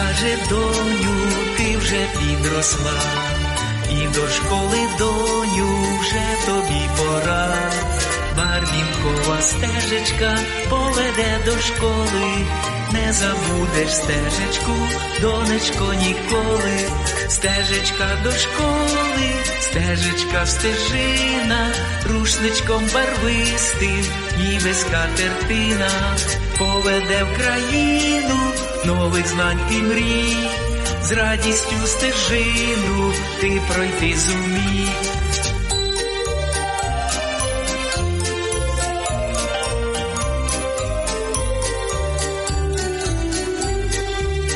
каже, доню, ти вже підросла, і до школи доню вже тобі пора. Барвінкова стежечка поведе до школи, не забудеш стежечку, донечко, ніколи. Стежечка до школи, стежечка стежина, рушничком барвистим, ніби скатертина, поведе в країну нових знань і мрій, з радістю стежину ти пройти зумій.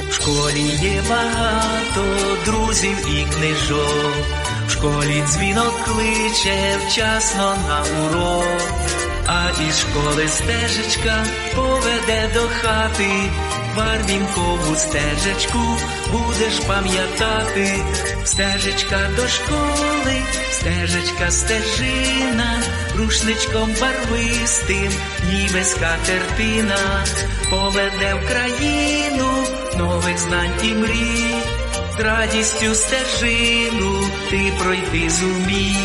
В школі є багато друзів і книжок. В школі дзвінок кличе вчасно на урок. А із школи стежечка поведе до хати. Барвінкову стежечку будеш пам'ятати. Стежечка до школи, стежечка стежина, рушничком барвистим, ніби скатертина, поведе в країну нових знань і мрій, з радістю стежину ти пройти зумій.